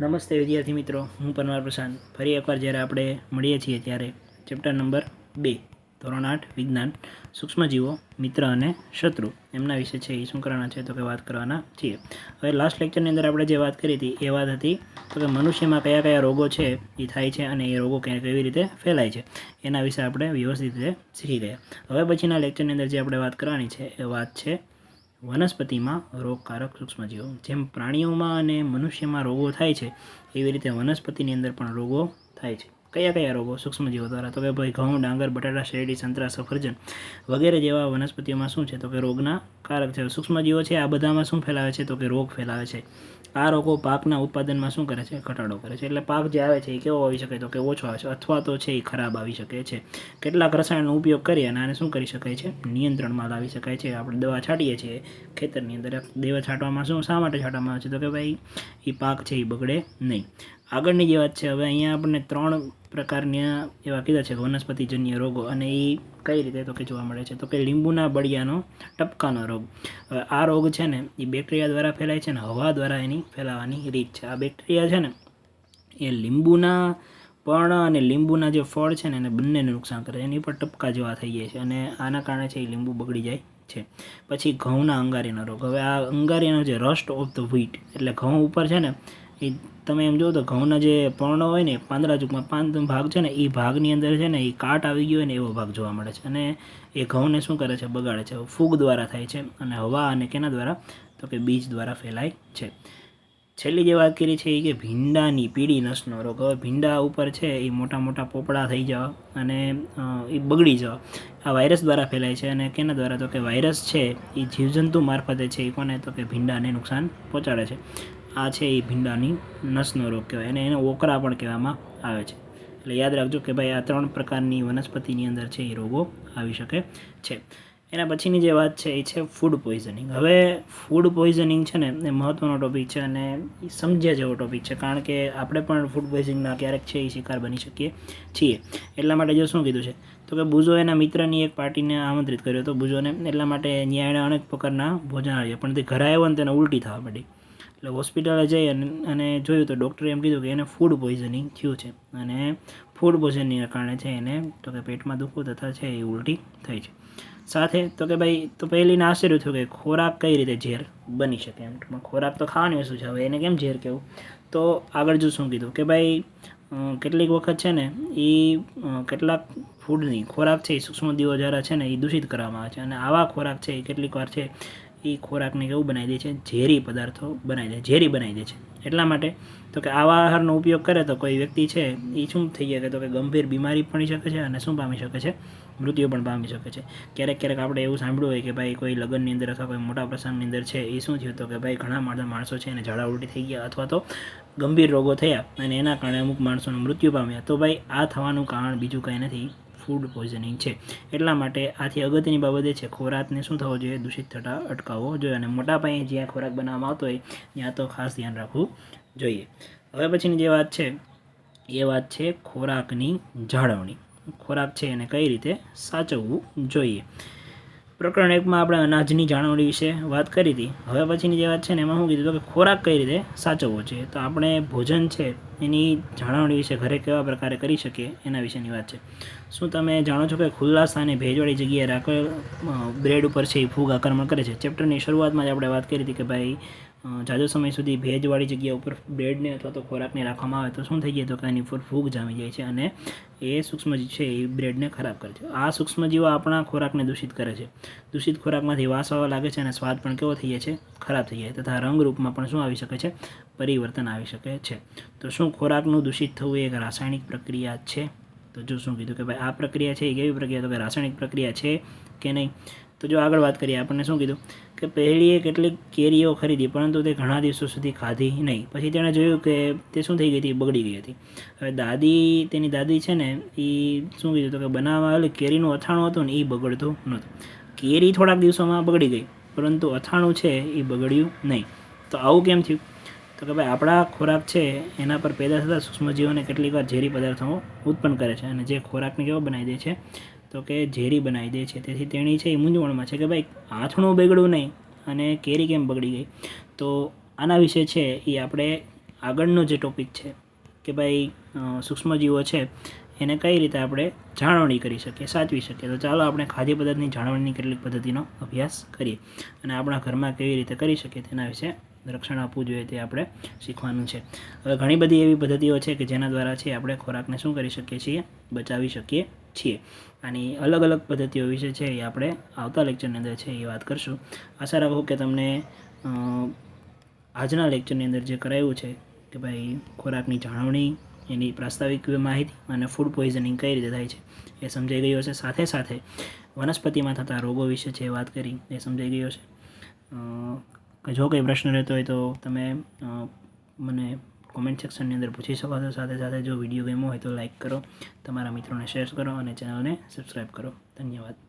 નમસ્તે વિદ્યાર્થી મિત્રો, હું પરમાર પ્રશાંત. ફરી એકવાર જ્યારે આપણે મળીએ છીએ ત્યારે ચેપ્ટર નંબર બે, ધોરણ આઠ, વિજ્ઞાન, સૂક્ષ્મજીવો, મિત્ર અને શત્રુ. એમના વિશે છે એ શું કરવાના છે તો કે વાત કરવાના છીએ. હવે લાસ્ટ લેક્ચરની અંદર આપણે જે વાત કરી હતી, એ વાત હતી તો કે મનુષ્યમાં કયા કયા રોગો છે, એ થાય છે અને એ રોગો ક્યાં કેવી રીતે ફેલાય છે. એના વિશે આપણે વ્યવસ્થિત રીતે શીખી ગયા. હવે પછીના લેક્ચરની અંદર જે આપણે વાત કરવાની છે, એ વાત છે વનસ્પતિમાં રોગકારક સૂક્ષ્મજીવો, જેમ પ્રાણીઓમાં અને મનુષ્યમાં રોગો થાય છે, એવી રીતે વનસ્પતિની અંદર પણ રોગો થાય છે. કયા કયા રોગો સૂક્ષ્મજીવો દ્વારા? તો કે ભાઈ ઘઉં, ડાંગર, બટાટા, શેરડી, સંતરા, સફરજન વગેરે જેવા વનસ્પતિઓમાં શું છે? તો કે રોગના કારક છે. સૂક્ષ્મજીવો છે, આ બધામાં શું ફેલાવે છે? તો કે રોગ ફેલાવે છે. આ રોગો પાકના ઉત્પાદનમાં શું કરે છે? ઘટાડો કરે છે. એટલે પાક જે આવે છે, એ કેવો આવી શકે? તો કે ઓછો આવે છે, અથવા તો છે, એ ખરાબ આવી શકે છે. કેટલાક રસાયણનો ઉપયોગ કરી અને આને શું કરી શકાય છે? નિયંત્રણમાં લાવી શકાય છે. આપણે દવા છાંટીએ છીએ ખેતરની અંદર. દવા છાંટવામાં શું, શા માટે છાંટવામાં આવે છે? તો કે ભાઈ, એ પાક છે, એ બગડે નહીં. આગળની જે વાત છે, હવે અહીંયા આપણને ત્રણ પ્રકારના એવા કીધા છે વનસ્પતિજન્ય રોગો અને એ કઈ રીતે તો કે જોવા મળે છે. તો કે લીંબુના બળિયાનો ટપકાનો રોગ. હવે આ રોગ છે ને, એ બેક્ટેરિયા દ્વારા ફેલાય છે ને હવા દ્વારા એની ફેલાવાની રીત છે. આ બેક્ટેરિયા છે ને, એ લીંબુના પણ અને લીંબુના જે ફળ છે ને, એને બંનેને નુકસાન કરે એની પર ટપકા જેવા થઈ જાય છે અને આના કારણે છે એ લીંબુ બગડી જાય છે. પછી ઘઉંના અંગારીનો રોગ. હવે આ અંગારીનો જે રસ્ટ ઓફ ધ વ્હીટ એટલે ઘઉં ઉપર છે ને એ તમે એમ જો તો ઘઉંના જે પર્ણ હોય ને, પાંદડા ચૂકમાં પાંદ ભાગ છે ને, એ ભાગની અંદર છે ને, એ કાટ આવી ગયો હોય ને, એવો ભાગ જોવા મળે છે. અને એ ઘઉંને શું કરે છે? બગાડે છે. ફૂગ દ્વારા થાય છે અને હવા અને કેના દ્વારા? તો કે બીજ દ્વારા ફેલાય છે. છેલ્લી જે વાત કરી છે એ કે ભીંડાની પીળી નસનો રોગ. હવે ભીંડા ઉપર છે એ મોટા મોટા પોપડા થઈ જવા અને એ બગડી જવા. આ વાયરસ દ્વારા ફેલાય છે અને કેના દ્વારા? તો કે વાયરસ છે એ જીવજંતુ મારફતે છે એ કોને? તો કે ભીંડાને નુકસાન પહોંચાડે છે. આ છે એ ભીંડાની નસનો રોગ કહેવાય અને એને ઓકરા પણ કહેવામાં આવે છે. એટલે યાદ રાખજો કે ભાઈ આ ત્રણ પ્રકારની વનસ્પતિની અંદર છે એ રોગો આવી શકે છે. એના પછીની જે વાત છે એ છે ફૂડ પોઈઝનિંગ હવે ફૂડ પોઈઝનિંગ છે ને એ મહત્ત્વનો ટોપિક છે અને સમજ્યા જેવો ટોપિક છે કારણ કે આપણે પણ ફૂડ પોઈઝનિંગના ક્યારેક છે એ શિકાર બની શકીએ છીએ. એટલા માટે જો શું કીધું છે? તો કે બુઝો એના મિત્રની એક પાર્ટીને આમંત્રિત કર્યો હતો. બુઝોને એટલા માટે ત્યાં અનેક પ્રકારના ભોજન આવ્યા. પણ તે ઘરે આવ્યો ને તેને ઉલટી થવા માંડી. એટલે હોસ્પિટલે જઈ અને અને જોયું તો ડૉક્ટરે એમ કીધું કે એને ફૂડ પોઈઝનિંગ થયું છે. અને ફૂડ પોઈઝનિંગના કારણે છે એને, તો કે પેટમાં દુખવું તથા છે એ ઉલટી થઈ છે. સાથે તો કે ભાઈ, તો પહેલીને આશ્ચર્ય થયું કે ખોરાક કઈ રીતે ઝેર બની શકે એમ. ટૂંકમાં ખોરાક તો ખાવાની વસ્તુ છે. હવે એને કેમ ઝેર કહેવું? તો આગળ જો શું કીધું કે ભાઈ કેટલીક વખત છે ને એ કેટલાક ફૂડની ખોરાક છે એ સૂક્ષ્મજીવો જ્યારે છે ને એ દૂષિત કરવામાં આવે છે. અને આવા ખોરાક છે એ કેટલીક વાર છે એ ખોરાકને કેવું બનાવી દે છે, ઝેરી પદાર્થો બનાવી દે, ઝેરી બનાવી દે છે. એટલા માટે તો કે આવા આહારનો ઉપયોગ કરે તો કોઈ વ્યક્તિ છે, એ શું થઈ જાય કે તો કે ગંભીર બીમારી પડી શકે છે અને શું પામી શકે છે? મૃત્યુ પણ પામી શકે છે. ક્યારેક ક્યારેક આપણે એવું સાંભળ્યું હોય કે ભાઈ કોઈ લગ્નની અંદર અથવા કોઈ મોટા પ્રસંગની અંદર છે, એ શું થયું તો કે ભાઈ ઘણા બધા માણસો છે એને ઝાડા ઉલટી થઈ ગયા અથવા તો ગંભીર રોગો થયા અને એના કારણે અમુક માણસોનું મૃત્યુ પામ્યા. તો ભાઈ આ થવાનું કારણ બીજું કંઈ નથી. ફૂડ પોઈઝનિંગ છે. એટલા માટે આથી અગત્યની બાબત એ છે, ખોરાકને શું થવો જોઈએ? દૂષિત થતાં અટકાવવો જોઈએ અને મોટા પાયે જ્યાં ખોરાક બનાવવામાં આવતો હોય, ત્યાં તો ખાસ ધ્યાન રાખવું જોઈએ. હવે પછીની જે વાત છે, એ વાત છે ખોરાકની જાળવણી. ખોરાક છે એને કઈ રીતે સાચવવું જોઈએ? પ્રકરણ એકમાં આપણે અનાજની જાળવણી વિશે વાત કરી હતી. હવે પછીની જે વાત છે ને એમાં શું કીધું કે ખોરાક કઈ રીતે સાચવવો છે તો આપણે ભોજન છે એની જાળવણી વિશે ઘરે કેવા પ્રકારે કરી શકીએ એના વિશેની વાત છે. શું તમે જાણો છો કે ખુલ્લા સ્થાને ભેજવાળી જગ્યાએ રાખેલ બ્રેડ ઉપર છે એ ફૂગ આક્રમણ કરે છે? ચેપ્ટરની શરૂઆતમાં જ આપણે વાત કરી હતી કે ભાઈ જાજો સમય સુધી ભેજવાળી જગ્યા ઉપર બ્રેડને અથવા તો ખોરાકને રાખવામાં આવે તો શું થઈ જાય તો કે એની ઉપર ફૂગ જામી જાય છે અને એ સૂક્ષ્મજીવ છે એ બ્રેડને ખરાબ કરે છે. આ સૂક્ષ્મજીવો આપણા ખોરાકને દૂષિત કરે છે. દૂષિત ખોરાકમાંથી વાસ આવવા લાગે છે અને સ્વાદ પણ કેવો થઈ જાય છે? ખરાબ થઈ જાય તથા રંગરૂપમાં પણ શું આવી શકે છે? પરિવર્તન આવી શકે છે. તો શું ખોરાકનું દૂષિત થવું એક રાસાયણિક પ્રક્રિયા છે? તો જો શું કીધું કે ભાઈ આ પ્રક્રિયા છે એ કેવી પ્રક્રિયા? તો કે રાસાયણિક પ્રક્રિયા છે કે નહીં? તો જો આગળ વાત કરીએ, આપણને શું કીધું? કે પહેલીએ કેટલીક કેરીઓ ખરીદી, પરંતુ તે ઘણા દિવસો સુધી ખાધી નહીં. પછી તેણે જોયું કે તે શું થઈ ગઈ હતી? બગડી ગઈ હતી. હવે દાદી, તેની દાદી છે ને એ શું કીધું તો કે બનાવવા આવેલી કેરીનું અથાણું હતું ને એ બગડતું નહોતું. કેરી થોડાક દિવસોમાં બગડી ગઈ, પરંતુ અથાણું છે એ બગડ્યું નહીં. તો આવું કેમ થયું? તો કે ભાઈ, આપણા ખોરાક છે, એના પર પેદા થતા સૂક્ષ્મજીવોને કેટલીક વાર ઝેરી પદાર્થો ઉત્પન્ન કરે છે અને જે ખોરાકને કેવો બનાવી દે છે તો કે ઝેરી બનાવી દે છે. તેથી તેણી છે એ મૂંઝવણમાં છે કે ભાઈ આથણું બગડ્યું નહીં અને કેરી કેમ બગડી ગઈ? તો આના વિશે છે એ આપણે આગળનો જે ટોપિક છે કે ભાઈ સૂક્ષ્મજીવો છે એને કઈ રીતે આપણે જાળવણી કરી શકીએ, સાચવી શકીએ? તો ચાલો આપણે ખાદ્ય પદાર્થની જાળવણીની કેટલીક પદ્ધતિનો અભ્યાસ કરીએ અને આપણા ઘરમાં કેવી રીતે કરી શકીએ તેના વિશે રક્ષણ આપવું જોઈએ તે આપણે શીખવાનું છે. હવે ઘણી બધી એવી પદ્ધતિઓ છે કે જેના દ્વારા છે આપણે ખોરાકને શું કરી શકીએ છીએ? બચાવી શકીએ છીએ. આની અલગ અલગ પદ્ધતિઓ વિશે છે એ આપણે આવતા લેક્ચરની અંદર છે એ વાત કરશું. આશા રાખું કે તમને આજના લેક્ચરની અંદર જે કરાયું છે કે ભાઈ ખોરાકની જાળવણી, એની પ્રાસ્તાવિક માહિતી અને ફૂડ પોઈઝનિંગ કઈ રીતે થાય છે, એ સમજાઈ ગયું હશે. સાથે સાથે વનસ્પતિમાં થતા રોગો વિશે જે વાત કરી, એ સમજાઈ ગયો છે જો કંઈ પ્રશ્ન રહેતો હોય તો તમે મને કોમેન્ટ સેક્શનની અંદર પૂછી શકો છો. સાથે સાથે જો વીડિયો ગેમો હોય તો લાઈક કરો. તમારા મિત્રોને શેર કરો અને ચેનલને સબસ્ક્રાઈબ કરો. ધન્યવાદ.